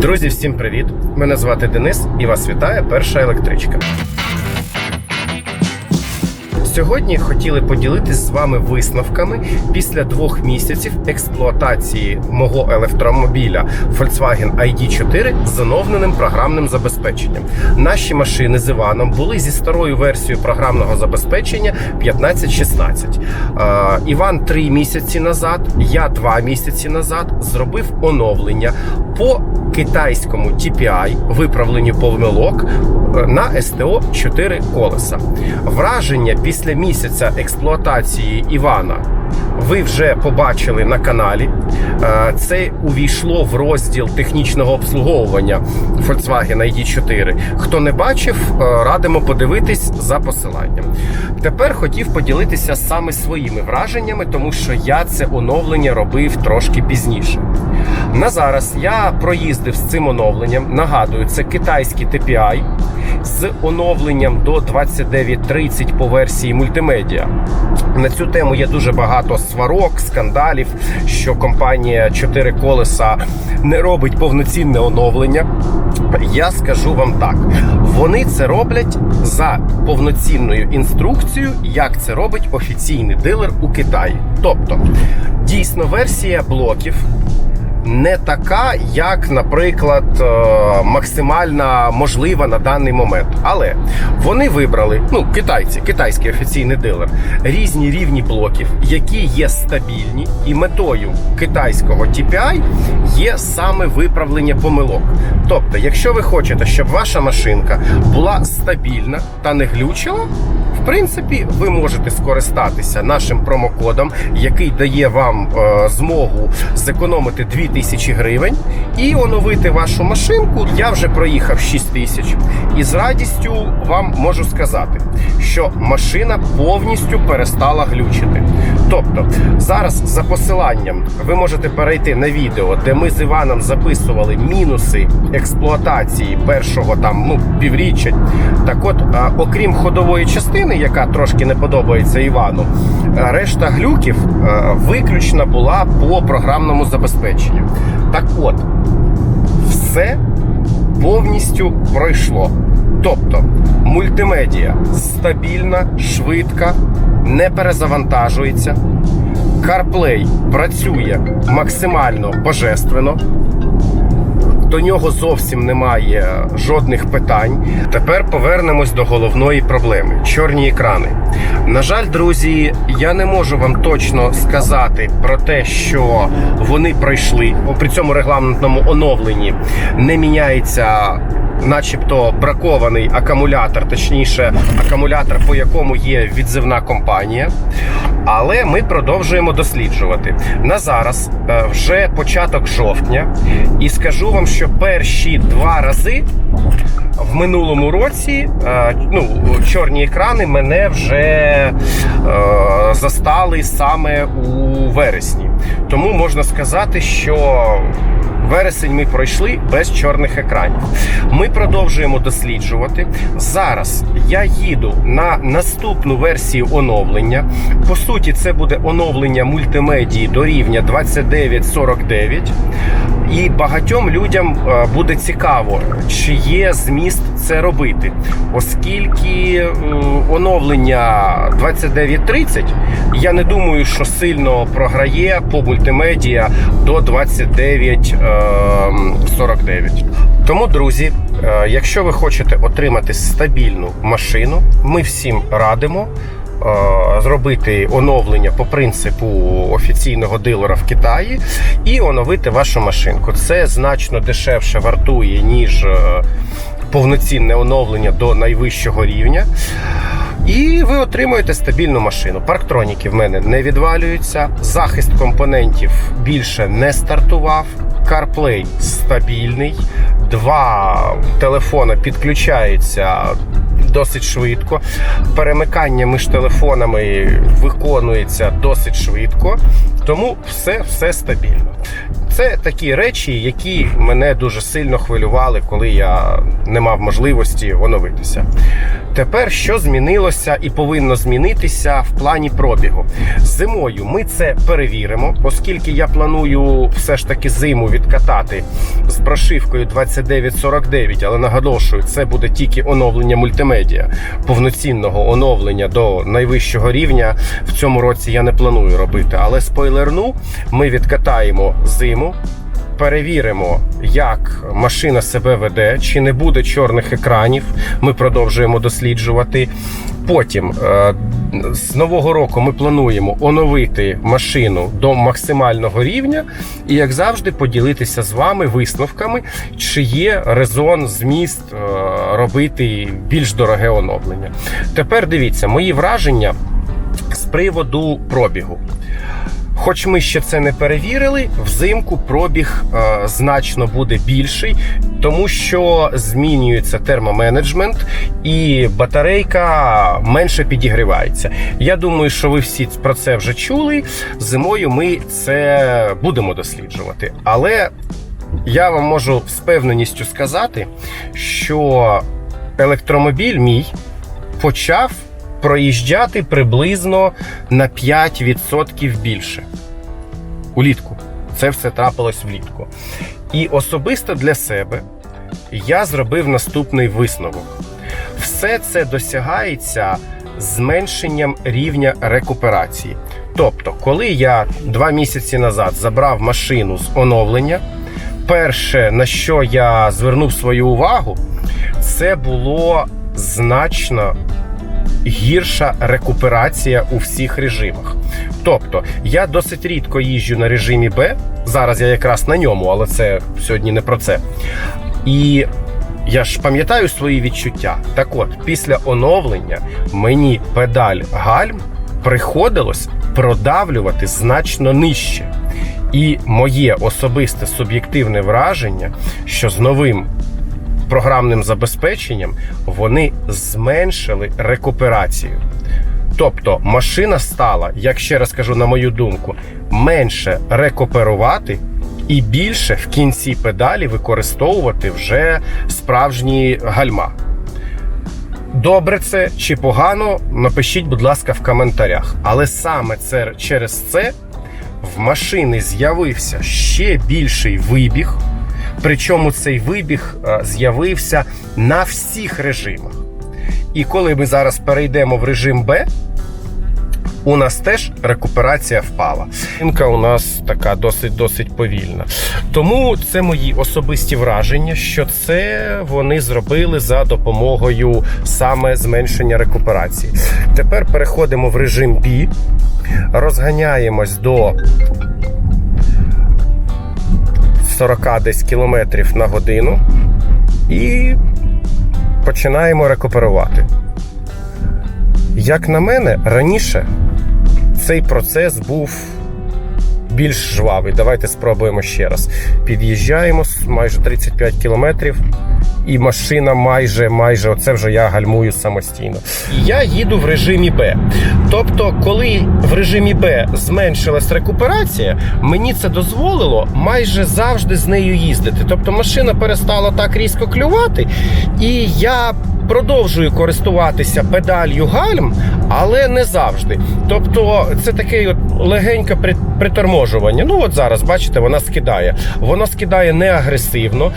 Друзі, всім привіт! Мене звати Денис і вас вітає перша електричка. Сьогодні хотіли поділитись з вами висновками після двох місяців експлуатації мого електромобіля Volkswagen ID4 з оновленим програмним забезпеченням. Наші машини з Іваном були зі старою версією програмного забезпечення 1516. Е, Іван три місяці назад, я два місяці назад зробив оновлення по китайському TPI виправленню помилок е, на СТО 4 колеса. Враження після місяця експлуатації Івана ви вже побачили на каналі. Е, Це увійшло в розділ технічного обслуговування Volkswagen ID4. Хто не бачив, е, радимо подивитись за посиланням. Тепер хотів поділитися саме своїми враженнями, тому що я це оновлення робив трошки пізніше. На зараз я проїздив з цим оновленням. Нагадую, це китайський TPI з оновленням до 2930 по версії мультимедіа. На цю тему є дуже багато сварок, скандалів, що компанія 4 колеса не робить повноцінне оновлення. Я скажу вам так: вони це роблять за повноцінною інструкцією, як це робить офіційний дилер у Китаї. Тобто, дійсно, версія блоків не така, як, наприклад, е, максимально можлива на даний момент. Але вони вибрали, ну, китайці, китайський офіційний дилер, різні рівні блоків, які є стабільні, і метою китайського TPI є саме виправлення помилок. Тобто, якщо ви хочете, щоб ваша машинка була стабільна та не глючила, принципі, ви можете скористатися нашим промокодом, який дає вам е, змогу зекономити 2000 гривень і оновити вашу машинку. Я вже проїхав 6 тисяч, і з радістю вам можу сказати, що машина повністю перестала глючити. Тобто, зараз за посиланням ви можете перейти на відео, де ми з Іваном записували мінуси експлуатації першого там ну півріччя. Так от, а, окрім ходової частини, яка трошки не подобається Івану, решта глюків а, виключно була по програмному забезпеченню. Так от, все повністю пройшло. Тобто мультимедіа стабільна, швидка, не перезавантажується. CarPlay працює максимально божественно. До нього зовсім немає жодних питань. Тепер повернемось до головної проблеми чорні екрани. На жаль, друзі, я не можу вам точно сказати про те, що вони пройшли. При цьому регламентному оновленні не міняється. Начебто бракований акумулятор, точніше, акумулятор, по якому є відзивна компанія. Але ми продовжуємо досліджувати. На зараз е, вже початок жовтня, і скажу вам, що перші два рази в минулому році е, ну, чорні екрани мене вже е, застали саме у вересні. Тому можна сказати, що Вересень ми пройшли без чорних екранів. Ми продовжуємо досліджувати. Зараз я їду на наступну версію оновлення. По суті, це буде оновлення мультимедії до рівня 2949. І багатьом людям е, буде цікаво, чи є зміст це робити, оскільки е, оновлення 2930, я не думаю, що сильно програє по мультимедіа до 2949. Тому, друзі, е, якщо ви хочете отримати стабільну машину, ми всім радимо. е, Зробити оновлення по принципу офіційного дилера в Китаї і оновити вашу машинку. Це значно дешевше вартує, ніж е, повноцінне оновлення до найвищого рівня. І ви отримуєте стабільну машину. Парктроніки в мене не відвалюються, захист компонентів більше не стартував. CarPlay стабільний, два телефона підключаються досить швидко. Перемикання між телефонами виконується досить швидко, тому все, все стабільно. Це такі речі, які мене дуже сильно хвилювали, коли я не мав можливості оновитися. Тепер що змінилося і повинно змінитися в плані пробігу? Зимою ми це перевіримо, оскільки я планую все ж таки зиму відкатати з прошивкою 2949, але наголошую, це буде тільки оновлення мультимедіа. Повноцінного оновлення до найвищого рівня в цьому році я не планую робити. Але спойлерну, ми відкатаємо зиму. Перевіримо, як машина себе веде, чи не буде чорних екранів. Ми продовжуємо досліджувати. Потім е, з нового року ми плануємо оновити машину до максимального рівня і, як завжди, поділитися з вами висновками, чи є резон, зміст е, робити більш дороге оновлення. Тепер дивіться, мої враження з приводу пробігу. Хоч ми ще це не перевірили, взимку пробіг е, значно буде більший, тому що змінюється термоменеджмент і батарейка менше підігрівається. Я думаю, що ви всі про це вже чули. Зимою ми це будемо досліджувати. Але я вам можу з певненістю сказати, що електромобіль мій почав проїжджати приблизно на 5% більше. Улітку. Це все трапилось влітку. І особисто для себе я зробив наступний висновок. Все це досягається зменшенням рівня рекуперації. Тобто, коли я два місяці назад забрав машину з оновлення, перше, на що я звернув свою увагу, це було значно гірша рекуперація у всіх режимах. Тобто, я досить рідко їжджу на режимі Б. Зараз я якраз на ньому, але це сьогодні не про це. І я ж пам'ятаю свої відчуття. Так от, після оновлення мені педаль гальм приходилось продавлювати значно нижче. І моє особисте суб'єктивне враження, що з новим програмним забезпеченням вони зменшили рекуперацію. Тобто машина стала, як ще раз кажу, на мою думку, менше рекуперувати і більше в кінці педалі використовувати вже справжні гальма. Добре це чи погано, напишіть, будь ласка, в коментарях. Але саме це через це в машини з'явився ще більший вибіг. Причому цей вибіг е, з'явився на всіх режимах. І коли ми зараз перейдемо в режим Б, у нас теж рекуперація впала. Інка у нас така досить досить повільна. Тому це мої особисті враження, що це вони зробили за допомогою саме зменшення рекуперації. Тепер переходимо в режим B, розганяємось до 40 десь кілометрів на годину і починаємо рекуперувати. Як на мене, раніше цей процес був більш жвавий. Давайте спробуємо ще раз. Під'їжджаємо майже 35 кілометрів. І машина майже, майже, оце вже я гальмую самостійно. Я їду в режимі Б. Тобто, коли в режимі Б зменшилась рекуперація, мені це дозволило майже завжди з нею їздити. Тобто машина перестала так різко клювати, і я продовжую користуватися педалью гальм, але не завжди. Тобто, це таке от легеньке приторможування. Ну от зараз, бачите, вона скидає. Вона скидає не агресивно.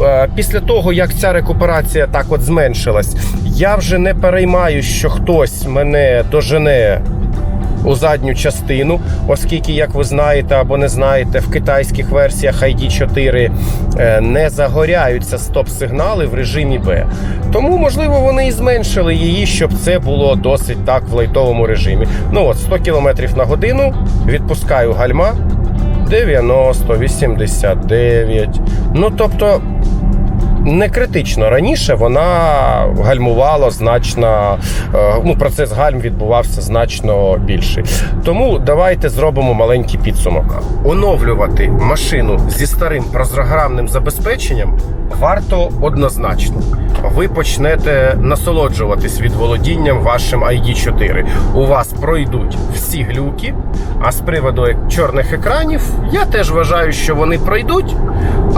Е, після того, як ця рекуперація так от зменшилась, я вже не переймаю, що хтось мене дожене у задню частину, оскільки, як ви знаєте або не знаєте, в китайських версіях ID4 е, не загоряються стоп-сигнали в режимі Б. Тому, можливо, вони і зменшили її, щоб це було досить так в лайтовому режимі. Ну от 100 км на годину відпускаю гальма 90, 89. Ну тобто не критично. Раніше вона гальмувала значно, е, ну процес гальм відбувався значно більший. Тому давайте зробимо маленький підсумок. Оновлювати машину зі старим програмним забезпеченням варто однозначно. Ви почнете насолоджуватись від володінням вашим ID4. У вас пройдуть всі глюки. А з приводу чорних екранів я теж вважаю, що вони пройдуть,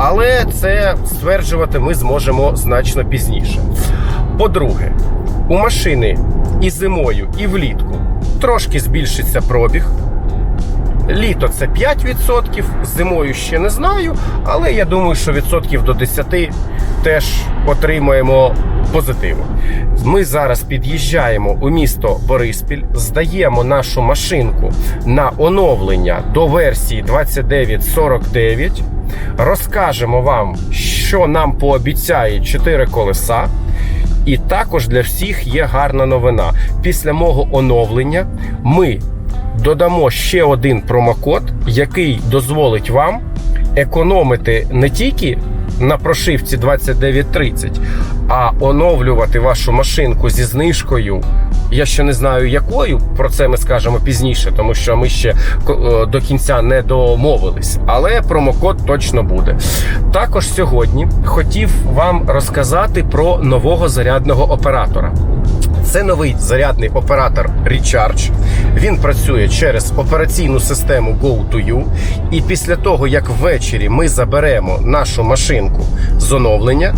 але це стверджувати ми зможемо значно пізніше. По-друге, У машини і зимою, і влітку трошки збільшиться пробіг. Літо це 5%, зимою ще не знаю, але я думаю, що відсотків до 10 теж отримаємо позитиву. Ми зараз під'їжджаємо у місто Бориспіль, здаємо нашу машинку на оновлення до версії 2949. Розкажемо вам, що нам пообіцяє 4 колеса. І також для всіх є гарна новина. Після мого оновлення ми додамо ще один промокод, який дозволить вам економити не тільки на прошивці 2930, а оновлювати вашу машинку зі знижкою. Я ще не знаю якою, про це ми скажемо пізніше, тому що ми ще е, до кінця не домовились. Але промокод точно буде. Також сьогодні хотів вам розказати про нового зарядного оператора. Це новий зарядний оператор Recharge. Він працює через операційну систему Go2U. І після того, як ввечері ми заберемо нашу машинку з оновлення,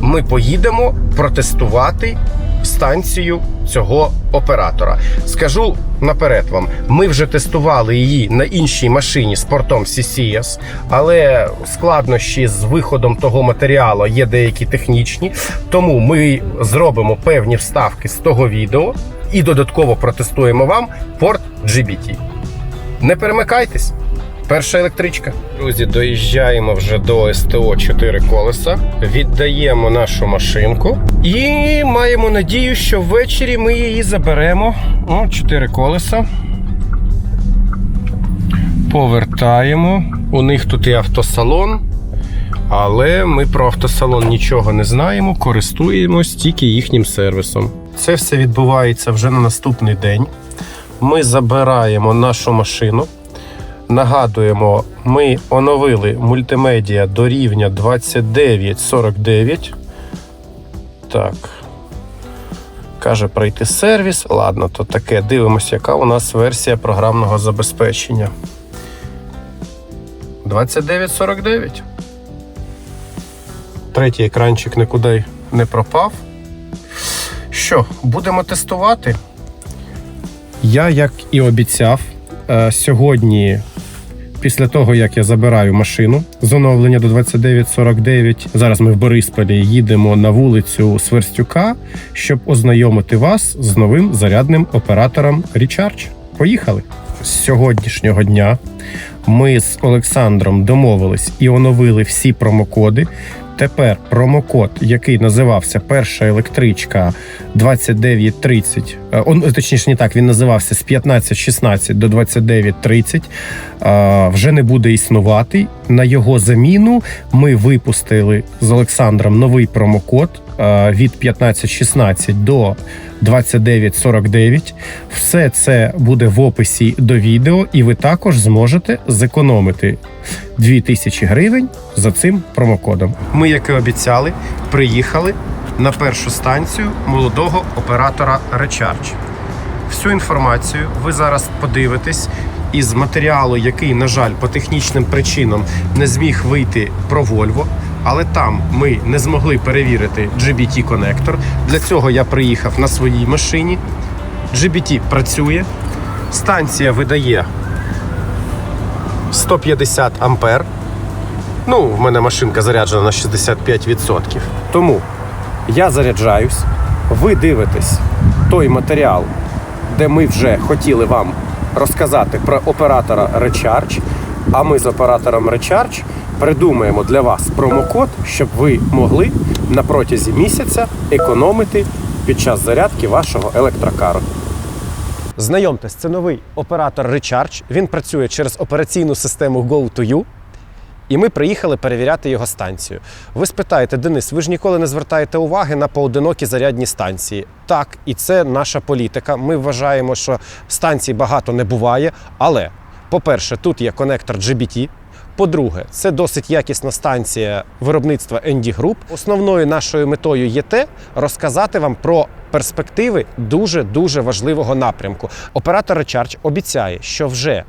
ми поїдемо протестувати станцію цього оператора. Скажу наперед вам, ми вже тестували її на іншій машині з портом CCS, але складнощі з виходом того матеріалу є деякі технічні, тому ми зробимо певні вставки з того відео і додатково протестуємо вам порт GBT. Не перемикайтесь. Перша електричка. Друзі, доїжджаємо вже до СТО 4 колеса, віддаємо нашу машинку і маємо надію, що ввечері ми її заберемо. О, 4 колеса. Повертаємо. У них тут і автосалон. Але ми про автосалон нічого не знаємо, користуємось тільки їхнім сервісом. Це все відбувається вже на наступний день. Ми забираємо нашу машину. Нагадуємо, ми оновили мультимедіа до рівня 2949. Так. Каже пройти сервіс. Ладно, то таке. Дивимося, яка у нас версія програмного забезпечення. 2949. Третій екранчик нікуди не пропав. Що, будемо тестувати? Я, як і обіцяв, е, сьогодні, після того, як я забираю машину з оновлення до 2949, зараз ми в Борисполі їдемо на вулицю Сверстюка, щоб ознайомити вас з новим зарядним оператором Recharge. Поїхали! З сьогоднішнього дня ми з Олександром домовились і оновили всі промокоди. Тепер промокод, який називався перша електричка 2930, е, он, точніше, не так, він називався з 1516 до 2930, е, вже не буде існувати. На його заміну ми випустили з Олександром новий промокод від 1516 до 2949. Все це буде в описі до відео, і ви також зможете зекономити 2000 гривень за цим промокодом. Ми, як і обіцяли, приїхали на першу станцію молодого оператора Recharge. Всю інформацію ви зараз подивитесь із матеріалу, який, на жаль, по технічним причинам не зміг вийти про Volvo. Але там ми не змогли перевірити GBT конектор. Для цього я приїхав на своїй машині. GBT працює, станція видає 150 ампер. Ну, в мене машинка заряджена на 65%. Тому я заряджаюсь, ви дивитесь той матеріал, де ми вже хотіли вам розказати про оператора Recharge. А ми з оператором Recharge придумаємо для вас промокод, щоб ви могли на протязі місяця економити під час зарядки вашого електрокару. Знайомтесь, це новий оператор Recharge. Він працює через операційну систему Go2U. І ми приїхали перевіряти його станцію. Ви спитаєте, Денис, ви ж ніколи не звертаєте уваги на поодинокі зарядні станції. Так, і це наша політика. Ми вважаємо, що станцій багато не буває. Але, по-перше, тут є конектор GBT. По-друге, це досить якісна станція виробництва ND Group. Основною нашою метою є те, розказати вам про перспективи дуже дуже важливого напрямку. Оператор Recharge обіцяє, що вже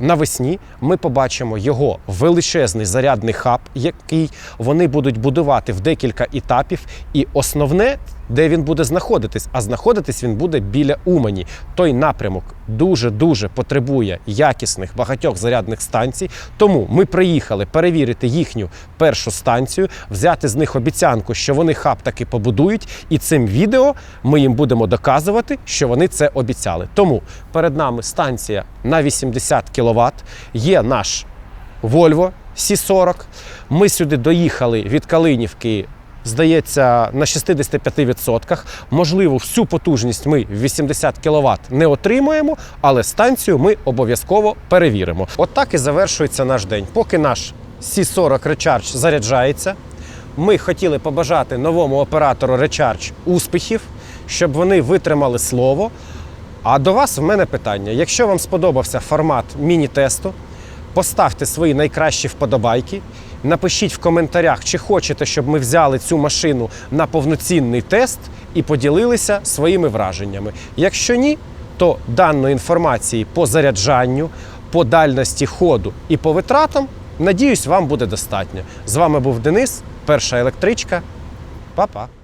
навесні ми побачимо його величезний зарядний хаб, який вони будуть будувати в декілька етапів. І основне де він буде знаходитись. А знаходитись він буде біля Умані. Той напрямок дуже дуже потребує якісних багатьох зарядних станцій. Тому ми приїхали перевірити їхню першу станцію, взяти з них обіцянку, що вони хаб таки побудують, і цим відео ми їм будемо доказувати, що вони це обіцяли. Тому перед нами станція на 80 кВт. Є наш Volvo C40. Ми сюди доїхали від Калинівки. Здається, на 65%. Можливо, всю потужність ми 80 кВт не отримаємо, але станцію ми обов'язково перевіримо. От і завершується наш день. Поки наш C40 Recharge заряджається, ми хотіли побажати новому оператору Recharge успіхів, щоб вони витримали слово. А до вас в мене питання: якщо вам сподобався формат міні-тесту, поставте свої найкращі вподобайки. Напишіть в коментарях, чи хочете, щоб ми взяли цю машину на повноцінний тест і поділилися своїми враженнями. Якщо ні, то даної інформації по заряджанню, по дальності ходу і по витратам, надіюсь, вам буде достатньо. З вами був Денис, перша електричка. Па-па!